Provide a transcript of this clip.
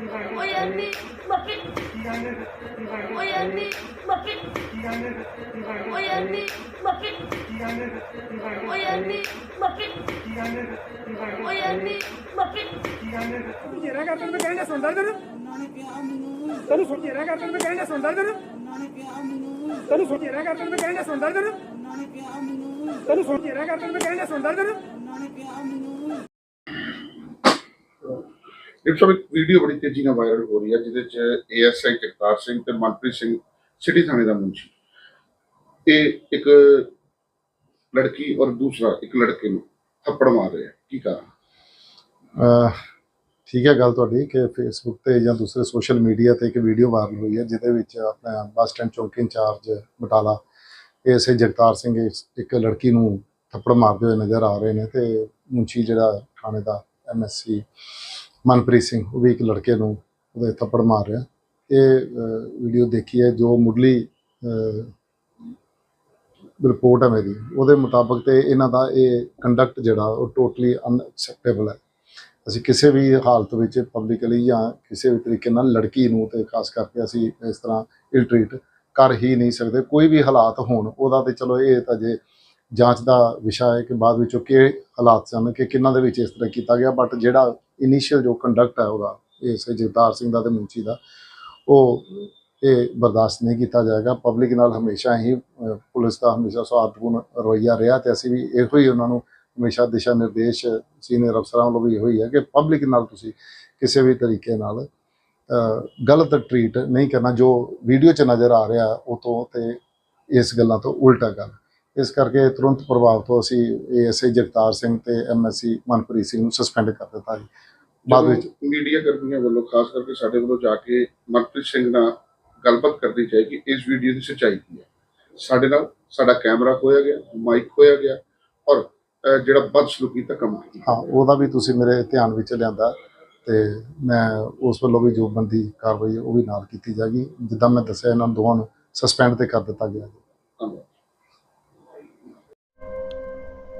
ਓ ਯਾਰ ਨਹੀਂ ਬਾਕੀ ਓ ਯਾਰ ਨਹੀਂ ਬਾਕੀ ਓ ਯਾਰ ਨਹੀਂ ਬਾਕੀ ਓ ਯਾਰ ਨਹੀਂ ਬਾਕੀ ਓ ਯਾਰ ਨਹੀਂ ਬਾਕੀ ਜੇਰਾ ਕਰ ਤੈਨੂੰ? ਕਹਿੰਦਾ ਸੁਣਦਾ ਤੈਨੂੰ ਤੈਨੂੰ ਸੁਣ ਜੇਰਾ ਕਰ ਤੈਨੂੰ ਕਹਿੰਦਾ ਸੁਣਦਾ ਤੈਨੂੰ? ਤੈਨੂੰ ਸੁਣ ਜੇਰਾ ਕਰ ਤੈਨੂੰ ਕਹਿੰਦਾ ਸੁਣਦਾ ਤੈਨੂੰ? ਤੈਨੂੰ ਸੁਣ ਜੇਰਾ ਕਰ ਤੈਨੂੰ ਕਹਿੰਦਾ ਸੁਣਦਾ ਤੈਨੂੰ? ਇਸ ਸਮੇਂ ਵੀਡੀਓ ਬੜੀ ਤੇਜ਼ੀ ਨਾਲ ਵਾਇਰਲ ਹੋ ਰਹੀ ਹੈ, ਜਿਹਦੇ ਚ ਏਐਸਆਈ ਜਗਤਾਰ ਸਿੰਘ ਤੇ ਮਨਪ੍ਰੀਤ ਸਿੰਘ ਸਿਟੀ ਥਾਣੇ ਦਾ ਮੁੰਸ਼ੀ ਇਹ ਇੱਕ ਲੜਕੀ ਔਰ ਦੂਸਰਾ ਇੱਕ ਲੜਕੇ ਨੂੰ ਥੱਪੜ ਮਾਰ ਰਿਹਾ ਕੀ ਕਾਰਨ? ਠੀਕ ਹੈ ਗੱਲ ਤੁਹਾਡੀ ਕਿ ਫੇਸਬੁੱਕ ਤੇ ਜਾਂ ਦੂਸਰੇ ਸੋਸ਼ਲ ਮੀਡੀਆ ਤੇ ਇੱਕ ਵੀਡੀਓ ਵਾਇਰਲ ਹੋਈ ਹੈ, ਜਿਹਦੇ ਵਿੱਚ ਆਪਣਾ ਬੱਸ ਸਟੈਂਡ ਚੌਂਕੀ ਇੰਚਾਰਜ ਬਟਾਲਾ ਐਸਏ ਜਗਤਾਰ ਸਿੰਘ ਇੱਕ ਲੜਕੀ ਨੂੰ ਥੱਪੜ ਮਾਰਦੇ ਹੋਏ ਨਜ਼ਰ ਆ ਰਹੇ ਨੇ ਤੇ ਮੁੰਸ਼ੀ ਜਿਹੜਾ ਥਾਣੇ ਦਾ ਐਮਐਸਸੀ ਮਨਪ੍ਰੀਤ ਸਿੰਘ, ਉਹ ਵੀ ਇੱਕ ਲੜਕੇ ਨੂੰ ਉਹਦੇ ਥੱਪੜ ਮਾਰ ਰਿਹਾ। ਇਹ ਵੀਡੀਓ ਦੇਖੀ ਹੈ, ਜੋ ਮੁੱਢਲੀ ਰਿਪੋਰਟ ਹੈ ਮੇਰੀ। ਉਹਦੇ ਮੁਤਾਬਕ ਤੇ ਇਹਨਾਂ ਦਾ ਇਹ ਕੰਡਕਟ ਜਿਹੜਾ, ਉਹ ਟੋਟਲੀ ਅਨਐਕਸੈਪਟੇਬਲ ਹੈ। ਅਸੀਂ ਕਿਸੇ ਵੀ ਹਾਲਤ ਵਿੱਚ ਪਬਲਿਕਲੀ ਜਾਂ ਕਿਸੇ ਵੀ ਤਰੀਕੇ ਨਾਲ ਲੜਕੀ ਨੂੰ ਤੇ ਖਾਸ ਕਰਕੇ ਅਸੀਂ ਇਸ ਤਰ੍ਹਾਂ ਇਲਟ੍ਰੀਟ ਕਰ ਹੀ ਨਹੀਂ ਸਕਦੇ। ਕੋਈ ਵੀ ਹਾਲਾਤ ਹੋਣ, ਉਹਦਾ ਤੇ ਚਲੋ ਇਹ ਤਾਂ ਜੇ ਜਾਂਚ ਦਾ ਵਿਸ਼ਾ ਹੈ ਕਿ ਬਾਅਦ ਵਿੱਚ ਉਹ ਕਿਹੜੇ ਹਾਲਾਤ ਸਨ, ਕਿ ਕਿੰਨਾਂ ਦੇ ਵਿੱਚ ਇਸ ਤਰ੍ਹਾਂ ਕੀਤਾ ਗਿਆ ਬਟ ਜਿਹੜਾ ਇਨੀਸ਼ੀਅਲ ਜੋ ਕੰਡਕਟ ਹੈ ਉਹਦਾ ਇਸ ਜਗਤਾਰ ਸਿੰਘ ਦਾ ਤੇ ਮੁੰਚੀ ਦਾ, ਉਹ ਇਹ ਬਰਦਾਸ਼ਤ ਨਹੀਂ ਕੀਤਾ ਜਾਏਗਾ। ਪਬਲਿਕ ਨਾਲ ਹਮੇਸ਼ਾ ਹੀ ਪੁਲਿਸ ਦਾ ਹਮੇਸ਼ਾ ਸੌਹਾਰਦਪੂਰਨ ਰਵੱਈਆ ਰਿਹਾ ਤੇ ਅਸੀਂ ਵੀ ਇਹੋ ਹੀ ਉਹਨਾਂ ਨੂੰ ਹਮੇਸ਼ਾ ਦਿਸ਼ਾ ਨਿਰਦੇਸ਼, ਸੀਨੀਅਰ ਅਫਸਰਾਂ ਵੱਲੋਂ ਵੀ ਇਹੋ ਹੀ ਹੈ ਕਿ ਪਬਲਿਕ ਨਾਲ ਤੁਸੀਂ ਕਿਸੇ ਵੀ ਤਰੀਕੇ ਨਾਲ ਗਲਤ ਟਰੀਟ ਨਹੀਂ ਕਰਨਾ। ਜੋ ਵੀਡੀਓ 'ਚ ਨਜ਼ਰ ਆ ਰਿਹਾ, ਉਹ ਤੋਂ ਤੇ ਇਸ ਗੱਲਾਂ ਤੋਂ ਉਲਟਾ ਗੱਲ ਇਸ ਕਰਕੇ ਤੁਰੰਤ ਪ੍ਰਭਾਵ ਤੋਂ ਅਸੀਂ ਏਐਸਆਈ ਜਗਤਾਰ ਸਿੰਘ ਤੇ ਐਮਐਸਸੀ ਮਨਪ੍ਰੀਤ ਸਿੰਘ ਨੂੰ ਸਸਪੈਂਡ ਕਰ ਦਿੱਤਾ ਜੀ। ਬਾਅਦ ਵਿੱਚ ਮੀਡੀਆ ਕਰਮੀਆਂ ਵੱਲੋਂ ਖਾਸ ਕਰਕੇ ਸਾਡੇ ਵੱਲੋਂ ਜਾ ਕੇ ਮਨਪ੍ਰੀਤ ਸਿੰਘ ਨਾਲ ਗੱਲਬਾਤ ਕਰਨੀ ਚਾਹੀਦੀ ਇਸ ਵੀਡੀਓ ਦੀ ਸੱਚਾਈ ਕੀ ਹੈ? ਸਾਡੇ ਨਾਲ ਸਾਡਾ ਕੈਮਰਾ ਖੋਇਆ ਗਿਆ ਮਾਈਕ ਖੋਇਆ ਗਿਆ ਔਰ ਜਿਹੜਾ ਬਦਸਲੂਕੀ ਦਾ ਕੰਮ ਹਾਂ ਉਹਦਾ ਵੀ ਤੁਸੀਂ ਮੇਰੇ ਧਿਆਨ ਵਿੱਚ ਲਿਆਂਦਾ ਤੇ ਮੈਂ ਉਸ ਵੱਲੋਂ ਵੀ ਜੋ ਬੰਦੀ ਕਾਰਵਾਈ ਉਹ ਵੀ ਨਾਲ ਕੀਤੀ ਜਾਏਗੀ। ਜਿੱਦਾਂ ਮੈਂ ਦੱਸਿਆ ਇਹਨਾਂ ਦੋਵਾਂ ਨੂੰ ਸਸਪੈਂਡ ਤੇ ਕਰ ਦਿੱਤਾ ਗਿਆ